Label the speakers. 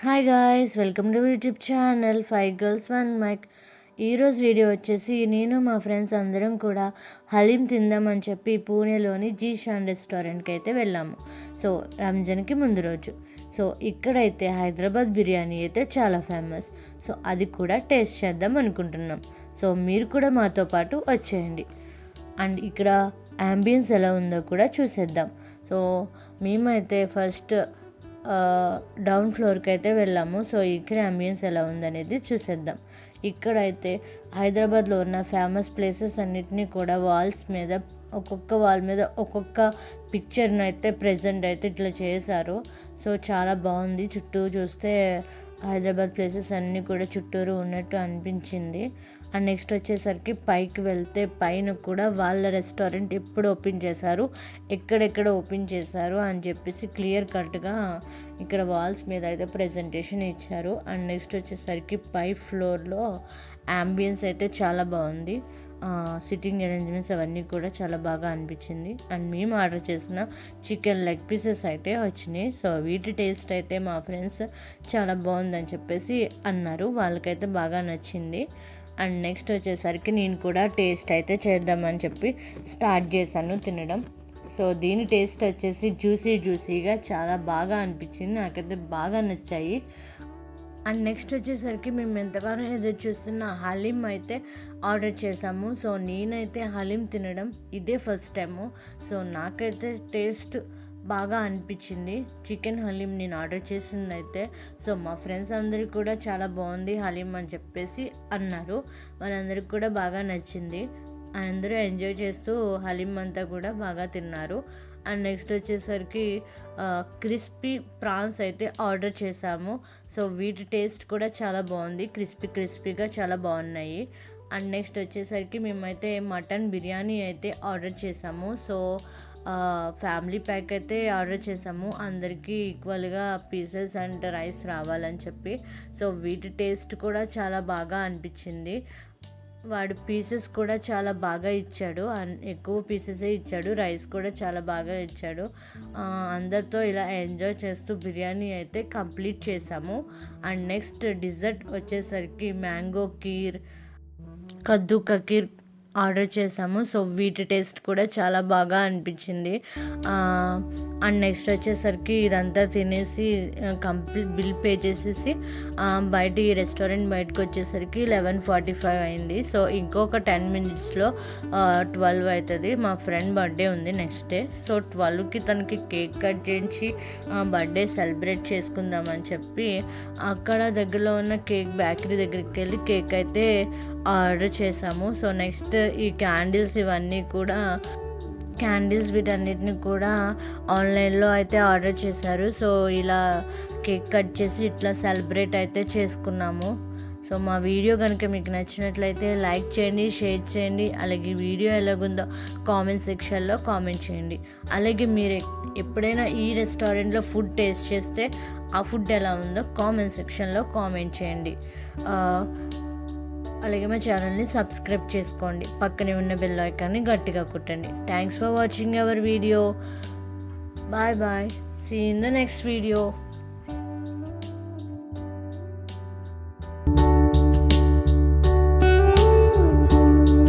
Speaker 1: Hi guys welcome to YouTube channel five girls one mike ఈరోజు video వచ్చేసి నేను మా ఫ్రెండ్స్ అందరం కూడా హలీం తిందామని చెప్పి పూణేలోని జీషాన్ రెస్టారెంట్కి అయితే వెళ్ళాము. సో రంజాన్కి ముందు రోజు. సో ఇక్కడైతే హైదరాబాద్ బిర్యానీ అయితే చాలా ఫేమస్ సో అది కూడా టేస్ట్ చేద్దాం అనుకుంటున్నాం. సో మీరు కూడా మాతో పాటు వచ్చేయండి. అండ్ ఇక్కడ యాంబియన్స్ ఎలా ఉందో కూడా చూసేద్దాం. సో మేమైతే ఫస్ట్ డౌన్ ఫ్లోర్కి అయితే వెళ్ళాము. సో ఇక్కడ అంబియన్స్ ఎలా ఉందనేది చూసేద్దాం. ఇక్కడైతే హైదరాబాద్లో ఉన్న ఫేమస్ ప్లేసెస్ అన్నిటినీ కూడా వాల్స్ మీద ఒక్కొక్క వాల్ మీద ఒక్కొక్క పిక్చర్ని అయితే ప్రజెంట్ అయితే ఇట్లా చేశారు. సో చాలా బాగుంది. చుట్టూ చూస్తే హైదరాబాద్ ప్లేసెస్ అన్నీ కూడా చుట్టూరు ఉన్నట్టు అనిపించింది. అండ్ నెక్స్ట్ వచ్చేసరికి పైకి వెళ్తే పైన కూడా వాళ్ళ రెస్టారెంట్ ఎప్పుడు ఓపెన్ చేశారు ఎక్కడెక్కడ ఓపెన్ చేశారు అని చెప్పేసి క్లియర్ కట్గా ఇక్కడ వాల్స్ మీద అయితే ప్రజెంటేషన్ ఇచ్చారు. అండ్ నెక్స్ట్ వచ్చేసరికి పై ఫ్లోర్లో అంబియన్స్ అయితే చాలా బాగుంది. సిట్టింగ్ అరేంజ్మెంట్స్ అవన్నీ కూడా చాలా బాగా అనిపించింది. అండ్ మేము ఆర్డర్ చేసిన చికెన్ లెగ్ పీసెస్ అయితే వచ్చినాయి. సో వీటి టేస్ట్ అయితే మా ఫ్రెండ్స్ చాలా బాగుందని చెప్పేసి అన్నారు. వాళ్ళకైతే బాగా నచ్చింది. అండ్ నెక్స్ట్ వచ్చేసరికి నేను కూడా టేస్ట్ అయితే చేద్దామని చెప్పి స్టార్ట్ చేశాను తినడం. సో దీని టేస్ట్ వచ్చేసి జ్యూసీ జ్యూసీగా చాలా బాగా అనిపించింది. నాకైతే బాగా నచ్చాయి. అండ్ నెక్స్ట్ వచ్చేసరికి మేము ఎంతగానో ఎదురు చూస్తున్న హలీం అయితే ఆర్డర్ చేసాము సో నేనైతే హలీం తినడం ఇదే ఫస్ట్ టైము. సో నాకైతే టేస్ట్ బాగా అనిపించింది. చికెన్ హలీం నేను ఆర్డర్ చేసింది అయితే సో మా ఫ్రెండ్స్ అందరికి కూడా చాలా బాగుంది హలీం అని చెప్పేసి అన్నారు. వాళ్ళందరికీ కూడా బాగా నచ్చింది. అందరూ ఎంజాయ్ చేస్తూ హలీం అంతా కూడా బాగా తిన్నారు. అండ్ నెక్స్ట్ వచ్చేసరికి క్రిస్పీ ప్రాన్స్ అయితే ఆర్డర్ చేసాము సో వీటి టేస్ట్ కూడా చాలా బాగుంది. క్రిస్పీ క్రిస్పీగా చాలా బాగున్నాయి. అండ్ నెక్స్ట్ వచ్చేసరికి మేమైతే మటన్ బిర్యానీ అయితే ఆర్డర్ చేసాము సో ఫ్యామిలీ ప్యాక్ అయితే ఆర్డర్ చేసాము అందరికీ ఈక్వల్గా పీసెస్ అండ్ రైస్ రావాలని చెప్పి. సో వీటి టేస్ట్ కూడా చాలా బాగా అనిపించింది. వాడు పీసెస్ కూడా చాలా బాగా ఇచ్చాడు. ఎక్కువ పీసెసే ఇచ్చాడు. రైస్ కూడా చాలా బాగా ఇచ్చాడు. అందరితో ఇలా ఎంజాయ్ చేస్తూ బిర్యానీ అయితే కంప్లీట్ చేసాము అండ్ నెక్స్ట్ డిజర్ట్ వచ్చేసరికి మ్యాంగో కీర్ కద్దు కకీర్ ఆర్డర్ చేసాము. సో వీటి టేస్ట్ కూడా చాలా బాగా అనిపించింది. అండ్ నెక్స్ట్ వచ్చేసరికి ఇదంతా తినేసి కంప్లీట్ బిల్ పే చేసేసి బయట ఈ రెస్టారెంట్ బయటకు వచ్చేసరికి లెవెన్ ఫార్టీ ఫైవ్ అయింది. సో ఇంకొక టెన్ మినిట్స్లో ట్వెల్వ్ అవుతుంది మా ఫ్రెండ్ బర్త్డే ఉంది నెక్స్ట్ డే. సో ట్వెల్వ్కి తనకి కేక్ కట్ చేయించి బర్త్డే సెలబ్రేట్ చేసుకుందామని చెప్పి అక్కడ దగ్గరలో ఉన్న కేక్ బేకరీ దగ్గరికి వెళ్ళి కేక్ అయితే ఆర్డర్ చేసాము. సో నెక్స్ట్ ఈ క్యాండిల్స్ ఇవన్నీ కూడా క్యాండిల్స్ వీటన్నిటిని కూడా ఆన్లైన్లో అయితే ఆర్డర్ చేశారు. సో ఇలా కేక్ కట్ చేసి ఇట్లా సెలబ్రేట్ అయితే చేసుకున్నాము. సో మా వీడియో కనుక మీకు నచ్చినట్లయితే లైక్ చేయండి షేర్ చేయండి. అలాగే వీడియో ఎలాగుందో కామెంట్ సెక్షన్లో కామెంట్ చేయండి. అలాగే మీరు ఎప్పుడైనా ఈ రెస్టారెంట్లో ఫుడ్ టేస్ట్ చేస్తే ఆ ఫుడ్ ఎలా ఉందో కామెంట్ సెక్షన్లో కామెంట్ చేయండి. అలాగే మా ఛానల్ని సబ్స్క్రైబ్ చేసుకోండి. పక్కనే ఉన్న బెల్ ఐకాన్ని గట్టిగా కుట్టండి. Thanks for watching our video bye bye see in the next video